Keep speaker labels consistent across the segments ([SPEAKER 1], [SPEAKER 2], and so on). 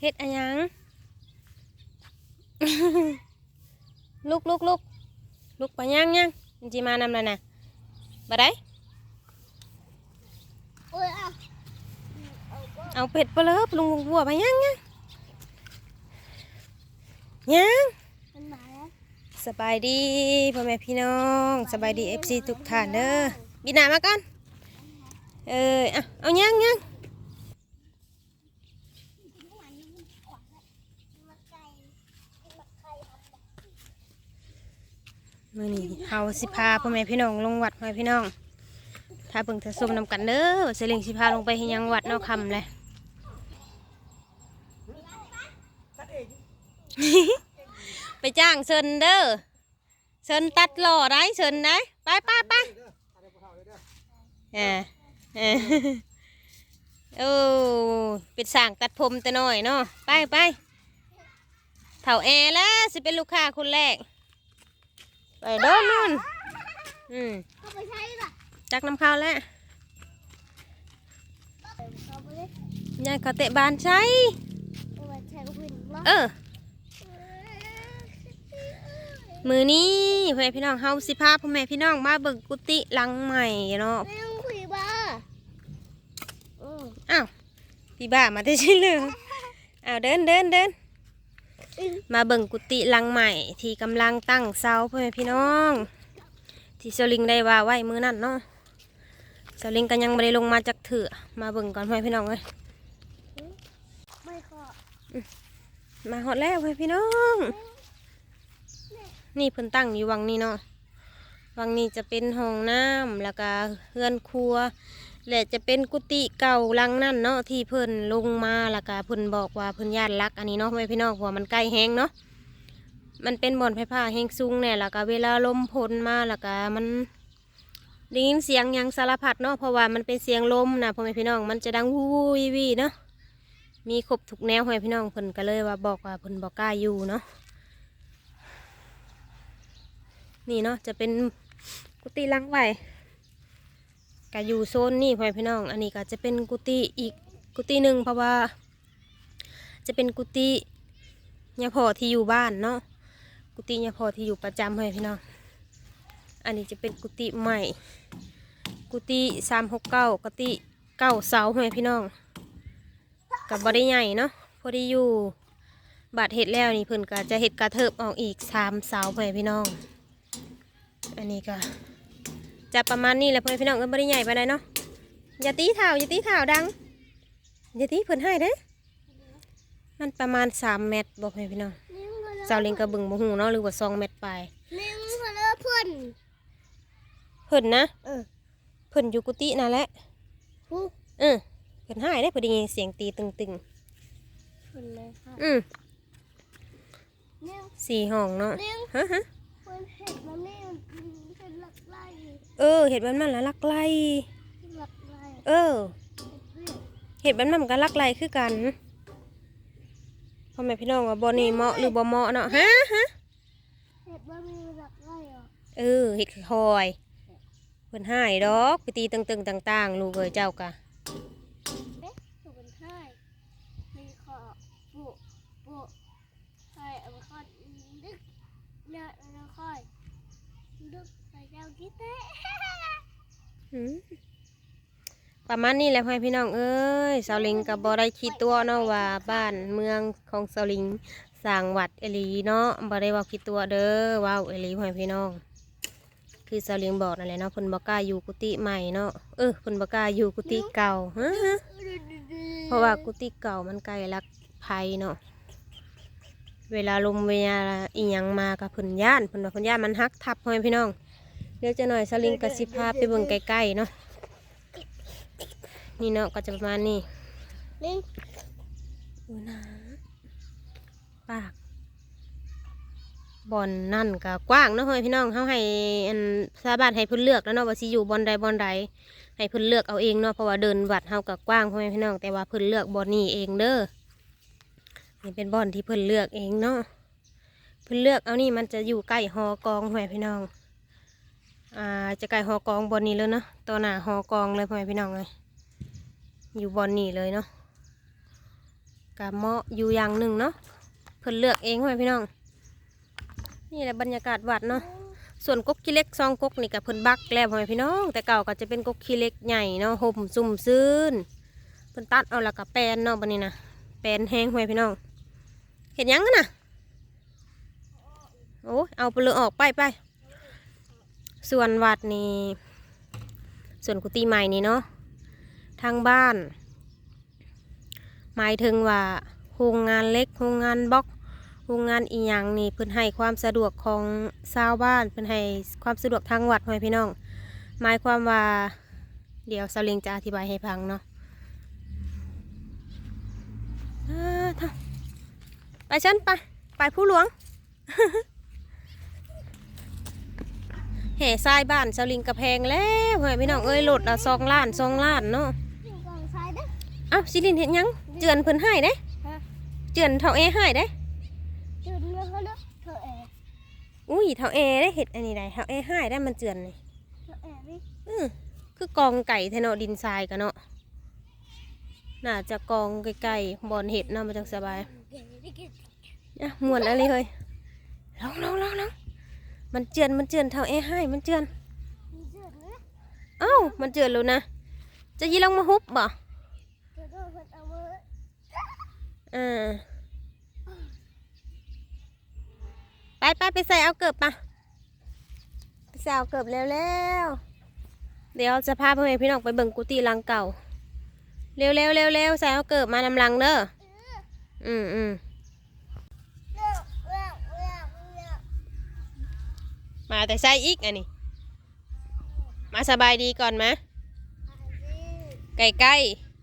[SPEAKER 1] เฮ็ดอะหยังลุกลุกลุกลุกไปยังยังมันจิมานำแล้วนะบ่ได้
[SPEAKER 2] โอ้ยอะเอาก็
[SPEAKER 1] เอาเป็ดไปเลยปลุงบัวไปยังยังยัง
[SPEAKER 2] มันมาแล้ว
[SPEAKER 1] สบายดีพ่อแม่พี่น้องสบายดีเอฟซีทุกท่านเด้อบินหน้ามาก่อนเออเอาเอายังยัง
[SPEAKER 2] มาไก่มาไก่ทำแบบ
[SPEAKER 1] มื่อนี้เฮาสิพาพ่อแม่พี่น้องลงวัดพ่อแม่พี่น้อง ถ้าเบิ่งถ้าส้มนำกันเด้อเสลิงสิพาลงไปเฮ็ดหยังวัดนาะคำเลย ไปจ้างเซินเด้อเซินตัดหล่อได้เซินได้ไปไปไปเออเออโอ้เป็นสร้างตัดผมแต่น้อยเนาะไปไปเถ่าแอร์แล้วสิเป็นลูกค้าคนแรก ไปโดนนู่นอืม
[SPEAKER 2] ก็ไปใช้ล่ะ
[SPEAKER 1] จักน้ำข้าวแล้ว
[SPEAKER 2] เอาไปเลย
[SPEAKER 1] ยายเขาเตะบานใช่
[SPEAKER 2] เอาไปใช้ก็เป็นล็อก
[SPEAKER 1] เออ มือนี้พ่อแม่พี่น้องเฮาสิพาพ่อแม่พี่น้องมาเบิ่งกุฏิหลังใหม่เนาะ
[SPEAKER 2] ไม่ต้องคุยบ้าเออ
[SPEAKER 1] อ้าวพี่บ้ามาได้ใช่เลยอ้าวเดินเดินเดิน มาเบิ่งกุฏิหลังใหม่ ที่กำลังตั้งเสาพ่อแม่พี่น้อง ที่สลิงได้ว่าไว้มือนั่นเนาะสลิงก็ยังไม่ได้ลงมาจากเถือะมาเบิ่งก่อนพ่อแม่พี่น้องเลย
[SPEAKER 2] ไม่ก็
[SPEAKER 1] มาฮอดแล้วพ่อแม่พี่น้อง นี่เพิ่นตั้งอยู่วังนี้เนาะวังนี้จะเป็นห้องน้ำแล้วก็เฮือนครัว และจะเป็นกุฏิเก่าลังนั่นเนาะที่เพิ่นลงมาแล้วก็เพิ่นบอกว่าเพิ่นญาติรัก อันนี้เนาะพ่อแม่พี่น้องเพราะว่ามันใกล้แห้งเนาะมันเป็นบ่อนไฟฟ้าแห้งสูงเนี่ยแล้วก็เวลาลมพลมาแล้วก็มันได้ยินเสียงยังสารพัดเนาะเพราะว่ามันเป็นเสียงลมนะพ่อแม่พี่น้องมันจะดังวูวูวีวีเนาะมีครบทุกแนวพ่อแม่พี่น้องเพิ่นก็เลยว่าบอกว่าเพิ่นบอกกล้าอยู่เนาะนี่เนาะจะเป็นกุฏิลังไว้ ก็อยู่โซนนี่พ่อพี่น้อง อันนี้ก็จะเป็นกุฏิอีกกุฏิหนึ่งเพราะว่า จะเป็นกุฏิยาพอที่อยู่บ้านเนาะกุฏิยาพอที่อยู่ประจำพ่อแม่พี่น้อง อันนี้จะเป็นกุฏิใหม่ กุฏิสามหกเก้ากุฏิเก้าเสาพ่อพี่น้องกับบริใหญ่เนาะพอดีอยู่บาดเห็ดแล้วนี่เพิ่นก็จะเห็ดกระเทิบออกอีกสามเสาพ่อพี่น้อง อันนี้ก็ จะประมาณนี้แหละพ่อแม่พี่น้องเออบริใหญ่ไปไหนใดเนาะอย่าตีเท้าอย่าตีเท้าดังอย่าตีเพิ่นให้เด้อมันประมาณสามเมตรบอกพ่อแม่พี่น้อง
[SPEAKER 2] นิ่งก็เลย
[SPEAKER 1] เสาเล็งกระบึงบ่หูเนาะหรือว่าสองเมตรไป
[SPEAKER 2] นิ่งก็เลยเพื่อน
[SPEAKER 1] เพิ่นนะ
[SPEAKER 2] เออ
[SPEAKER 1] เพิ่นอยู่กุฏินั่นแหละ
[SPEAKER 2] ผู้
[SPEAKER 1] เออเพิ่นให้ได้อพอดีเสียงตีตึง
[SPEAKER 2] เพื่อนเลยค่ะ
[SPEAKER 1] ๆอืม
[SPEAKER 2] นิ่ง
[SPEAKER 1] สี่ห้องเนาะ
[SPEAKER 2] นิ่ง
[SPEAKER 1] ฮะฮะ
[SPEAKER 2] เพื่อนเห็นมันนี่เป็นหลักไล่
[SPEAKER 1] เออ เห็ดแบบนั้นละลักไล่
[SPEAKER 2] หลักไล่
[SPEAKER 1] เออ เห็ดแบบนั้นมันก็ลักไล่คือกันพ่อแม่พี่น้องว่าบ่นี่เหมาะหรือบ่เหมาะเนาะฮะฮะ
[SPEAKER 2] เห็นมันมีหลักไล่เหรอ
[SPEAKER 1] เออเห็ดคอยเพิ่นให้ดอกไปตีตึงๆต่าง ๆ ลูกเอ้ยเจ้ากะ
[SPEAKER 2] เอ๊ะถูกเป็นไห้มีขอปุปุไห้เอาไปคอดดึกเนี่ยแล้วค่อยดึกใส่เจ้า กิ๊เต้
[SPEAKER 1] ประมาณนี้แหละพ่อพี่น้องเอ้ยสาวลิงกับบอได้คิดตัวเนาะว่าบ้านเมืองของสาวลิงสร้างวัดเอลีเนาะบ่ได้ว่าคิดตัวเด้อว้าวเอลีพ่อพี่น้อง คือสาวลิงบอกนั่นแหละเนาะเพิ่นบ่กล้าอยู่กุฏิใหม่เนาะเออเพิ่นบ่กล้าอยู่กุฏิเก่าฮะเพราะว่ากุฏิเก่ามันไกลลักภัยเนาะเวลาลมเวลาอีหยังมากับเพิ่นย่านเพิ่นว่าเพิ่นย่านมันฮักทับพ่อพี่น้อง เดี๋ยวจะหน่อยสลิงกสิพาพไปเบิ่งใกล้ๆเนาะนี่เนาะก็จะประมาณนี้
[SPEAKER 2] นิ่
[SPEAKER 1] ดูนะปากบอนนั่นก็กว้างเนาะพ่อแม่พี่น้องเฮาให้อันชาวบ้านให้เพิ่นเลือกแล้วเนาะว่าสิอยู่บอนใดบอนใดให้เพิ่นเลือกเอาเองเนาะเพราะว่าเดินวัดเฮาก็กว้างพ่อแม่พี่น้องแต่ว่าเพิ่นเลือกบอนนี้เองเด้อนี่เป็นบอนที่เพิ่นเลือกเองเนาะเพิ่นเลือกเอานี่มันจะอยู่ใกล้หอกองพ่อแม่พี่น้อง อ่าจะใกล้หอกองบอนนี้เลยเนาะตัวหน้าหอกองเลยพ่อแม่พี่น้องเลยอยู่บอนนี้เลยเนาะกับเหมาะอยู่อย่างหนึ่งเนาะเพิ่นเลือกเองพ่อแม่พี่น้อง นี่แหละบรรยากาศวัดเนาะส่วนกกขี้เล็กซองกกนี่กับเพิ่นบักแล้วพ่อแม่พี่น้อง แต่เก่าก็จะเป็นกกขี้เล็กใหญ่เนาะห่มซุ่มซื่นเพิ่นตัดเอาแล้วก็แปนเนาะบัดนี้นะแปนแห้งพ่อแม่พี่น้อง เห็นยังกันนะโอ้เอาไปเลยออกไปไป ส่วนวัดนี่ส่วนกุฏิใหม่นี่เนาะทางบ้าน หมายถึงว่าโรงงานเล็กโรงงานบล็อกโรงงานอีหยังนี่เพิ่นให้ความสะดวกของชาวบ้านเพิ่นให้ความสะดวกทางวัดพ่อพี่น้อง หมายความว่าเดี๋ยวสลิงจะอธิบายให้ฟังเนาะไปฉันไป ไปผู้หลวง แห่ทรายบ้านสลิงกระแพงแล้วพ่อแม่พี่น้องเอ้ยโหลดละสองล้านสองล้านเนาะ
[SPEAKER 2] อยู่กองซ้ายเด้อ
[SPEAKER 1] เอ้าสิลินเห็นยังเจือนเพิ่นให้เด้
[SPEAKER 2] ฮะ
[SPEAKER 1] เจือนเท่าเอให้เด้
[SPEAKER 2] จุดเมื่อเขาเด้อเธอเอ๋
[SPEAKER 1] อุ้ยเท่าเอได้เห็ดอันนี้ได้เท่าเอให้ได้มันเจือนนี่
[SPEAKER 2] เธอเอ๋นี่
[SPEAKER 1] อือคือกองไก่แทเนาะดินทรายกันเนาะน่าจะกองไก่ๆบอนเห็ดเนาะมันจังสบาย
[SPEAKER 2] เก๋นี่เก๋
[SPEAKER 1] อะม่วนอะไรเฮ้ยลองลองลองลอง มันเจือนมันเจือนเท่าเอให้มันเจือน
[SPEAKER 2] มีจุดนะ
[SPEAKER 1] เอ้ามันเจือนแล้วนะจะยีลองมาฮุบบ่
[SPEAKER 2] เธอโดนคนเอามือ
[SPEAKER 1] อ่าไปไปไปใส่เอาเกิบปะไปใส่เอาเกิบแล้วแล้วๆเดี๋ยวจะพาพ่อแม่พี่น้องไปเบิ่งกุฏิหลังเก่า เร็วเร็วเร็วเร็วใส่เอาเกิบมานำหลังเด้ออืมอืม
[SPEAKER 2] เลิกเลิกเลิกเลิก
[SPEAKER 1] มาแต่ใส่อีกอันนี้ มาสบายดีก่อนมะ
[SPEAKER 2] อันนี้
[SPEAKER 1] ใกล้ใกล้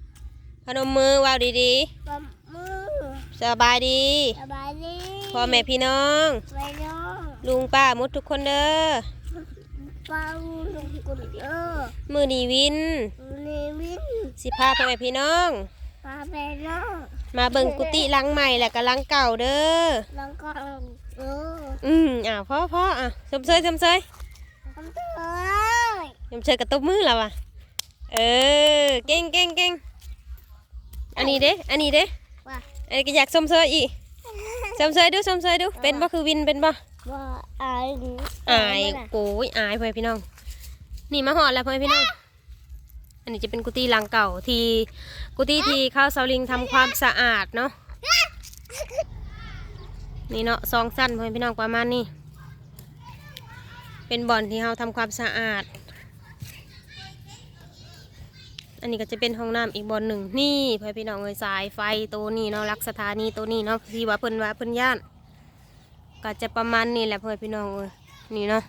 [SPEAKER 1] ๆพนมมือวาวดี
[SPEAKER 2] ปมมือ
[SPEAKER 1] ๆสบายดี
[SPEAKER 2] สบายดี
[SPEAKER 1] พ่อแม่พี่น้อง
[SPEAKER 2] ไปน้อง
[SPEAKER 1] ลุงป้ามุดทุกคนเด้อ
[SPEAKER 2] ปังลงกุลเออ
[SPEAKER 1] มือนีวิน
[SPEAKER 2] นี่วิน
[SPEAKER 1] สิพาพ่อแม่พี่น้อง
[SPEAKER 2] ปาไปน้อง
[SPEAKER 1] มาเบิ่งกุฏิหลังใหม่และก็หลังเก่าเด้อ
[SPEAKER 2] แล้วก็เออ
[SPEAKER 1] อืมอ่าพ่อพ่ออะสมเชยสมเชย
[SPEAKER 2] ทำเถอะ
[SPEAKER 1] สมเชยกับตบมือแล้วอะเออเก่งเก่งเก่งอันนี้เด้อันนี้เด้
[SPEAKER 2] ว่า
[SPEAKER 1] อันนี้ก็อยากสมเชยอีกสมเชยดูสมเชยดูเป็นบ่คือวินเป็นบ่
[SPEAKER 2] ว่าอายหนู
[SPEAKER 1] อายโอ้ยอายพ่อแม่พี่น้อง นี่มาหอดแล้วพ่อแม่พี่น้องอันนี้จะเป็นกุฏิหลังเก่าที่กุฏิที่ข้าวเสาลิงทำความสะอาดเนาะ นี่เนาะซองสั้นพ่อแม่พี่น้องประมาณนี้ เป็นบ่อนที่เราทำความสะอาด อันนี้ก็จะเป็นห้องน้ำอีกบ่อนหนึ่งนี่พ่อแม่พี่น้องเลยสายไฟตัวนี้เนาะรักสถานีตัวนี้เนาะที่ว่าเพิ่นว่าเพิ่นย่าน ก็จะประมาณนี้แหละพ่อแม่พี่น้องเอ้ยนี่เนาะ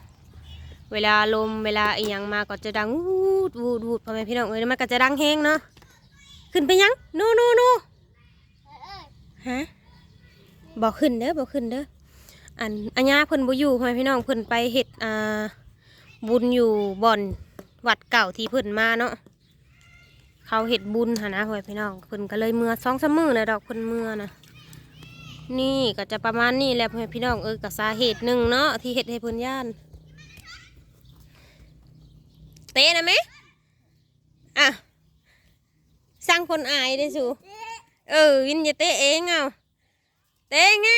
[SPEAKER 1] เวลาลมเวลาอีหยังมาก็จะดังวูดวูดวูดพ่อแม่พี่น้องเอ้ยมันก็จะดังแห้งเนาะขึ้นไปยังโนโนโนฮะ บอกขึ้นเด้อบอกขึ้นเด้ออันอัญญาเพิ่นบ่อยู่พ่อพี่น้องเพิ่นไปเฮ็ดอ่าบุญอยู่บ่อนวัดเก่าที่เพิ่นมาเนาะเขาเฮ็ดบุญหั่นะพ่อพี่น้องเพิ่นก็เลยเมื่อสองสามมื้อแล้วดอกเพิ่นเมื่อนะนี่ก็จะประมาณนี้แหละพ่อพี่น้องเออกับสาเหตุหนึ่งเนาะที่เฮ็ดให้เพิ่นย่านเตะนะไหมอะสร้างคนอายได้สูเออวินจะเตะเองเอา เตะไง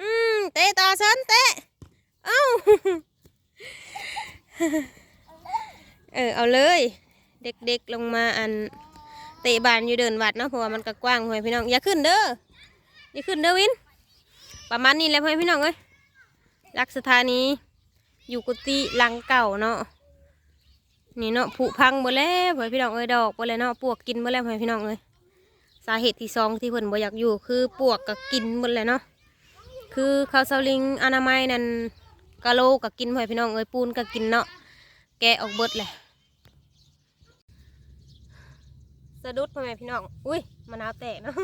[SPEAKER 1] อืมเตะต่อฉันเตะ เอ้า เออ เอาเลย เด็กๆลงมาอัน เตะบานอยู่เดินวัดเนาะเพราะว่ามันก็กว้างพ่อแม่พี่น้อง อย่าขึ้นเด้อ อย่าขึ้นเด้อวิน ประมาณนี้แหละพ่อพี่น้องเอ้ยรักสถานีอยู่กุฏิหลังเก่าเนาะนี่เนาะผุพังหมดแล้วพ่อพี่น้องเอ้ยดอกหมดแล้วเนาะปวกกินหมดแล้วพ่อพี่น้องเอ้ย สาเหตุที่สองที่เพิ่นบ่อยากอยู่ คือปวกก็กินหมดแล้วเนาะคือข้าวเสาลิงอนามัยนั่นกะโหลก็กินพ่อพี่น้องเอ้ยปูนก็กินเนาะแกะออกเบิดเลยสะดุดพ่อแม่พี่น้องอุ้ยมะนาวแตกเนาะ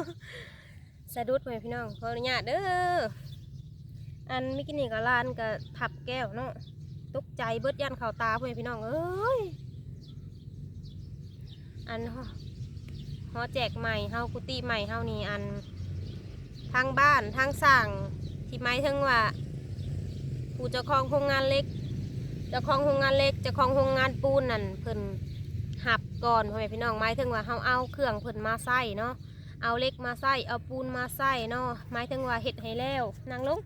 [SPEAKER 1] สะดุดพ่อแม่พี่น้องขออนุญาตเด้ออันเมิกินี่ก็ลานก็ทับแก้วเนาะตกใจเบิดยันเข่าตาพ่อแม่พี่น้องเอ้ยอัน ฮอฮอแจกใหม่เฮากุฏิใหม่เฮานี่อันทางบ้านทางสั่งที่หมายถึงว่าผู้เจ้าของโครงงานเล็กเจ้าของโครงงานเล็กเจ้าของโครงงานปูนนั่นเพิ่นหับก่อนพ่อแม่พี่น้องหมายถึงว่าเฮาเอาเครื่องเพิ่นมาใส่เนาะเอาเล็กมาใส่เอาปูนมาใส่เนาะหมายถึงว่าเฮ็ดให้แล้วนางลง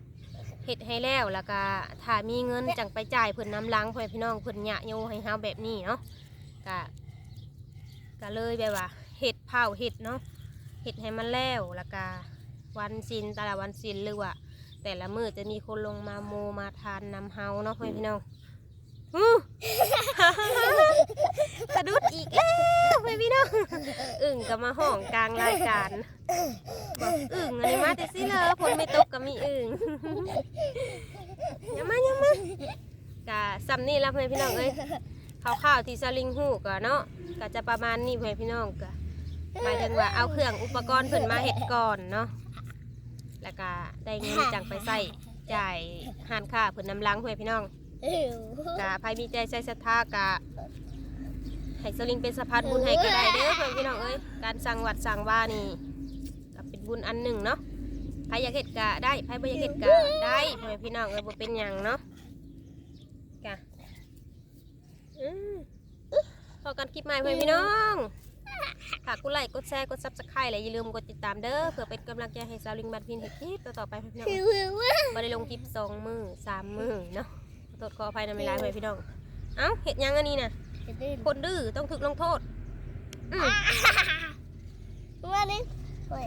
[SPEAKER 1] เฮ็ดให้แล้วแล้วก็ถ้ามีเงินจังไปจ่ายเพิ่นน้ำล้างพ่อนพี่น้องเพิ่นยะโยให้เฮาแบบนี้เนาะก็ก็เลยแบบว่า เผาเฮ็ดเนาะเฮ็ดให้มันแล้วแล้วก็วันศิลแต่ละวันศิลหรือว่าแต่ละมื้อจะมีคนลงมาโมมาทานนำเฮาเนาะพ่อพี่น้องสะดุดอีกแล้วพ่อพี่น้องอึ่งก็มาห้องกลางรายการบอกอึ่งอันนี้มาแต่สิเลยฝนไม่ตกก็มีอึ่งย่ามาย่ามากะซ้ำนี่ละเพื่อนพี่น้องเอ้ยข้าวๆที่สลิงหูก็เนาะก็จะประมาณนี้เพื่อนพี่น้องก็ หมายถึงว่าเอาเครื่องอุปกรณ์เพิ่นมาเฮ็ดก่อนเนาะแล้วก็ได้เงินจังไปใส่จ่ายหานค่าเพิ่นนำล้างเพื่อนพี่น้องกะใครมีใจใส่ศรัทธากะให้สลิงเป็นสะพานบุญให้ก็ได้เด้อเพื่อนพี่น้องเอ้ยการสั่งวัดสั่งว่านี่ก็เป็นบุญอันหนึ่งเนาะใครอยากเฮ็ดกะได้ใครบ่อยากเฮ็ดกะได้เพื่อนพี่น้องเอ้ยบ่เป็นหยังเนาะกะพอกันคลิปใหม่เพื่อนพี่น้อง ฝากกดไลค์กดแชร์กดซับสไครต์และอย่าลืมกดติดตามเด้อเพื่อเป็นกำลังใจให้สาวลิงบันพินเฮ็ดคลิปต่อๆไปเพื่อนพี่น้อง
[SPEAKER 2] คือว่า
[SPEAKER 1] บ่ได้ลงคลิปสองมือสามมือเนาะขอโทษขออภัยนำเวลาไว้พี่น้องเอ้าเห็ดหยังอันนี้น่ะ
[SPEAKER 2] จะดื้อ
[SPEAKER 1] คนดื้อต้องถูกลงโทษอืม
[SPEAKER 2] มาดิโอ้ย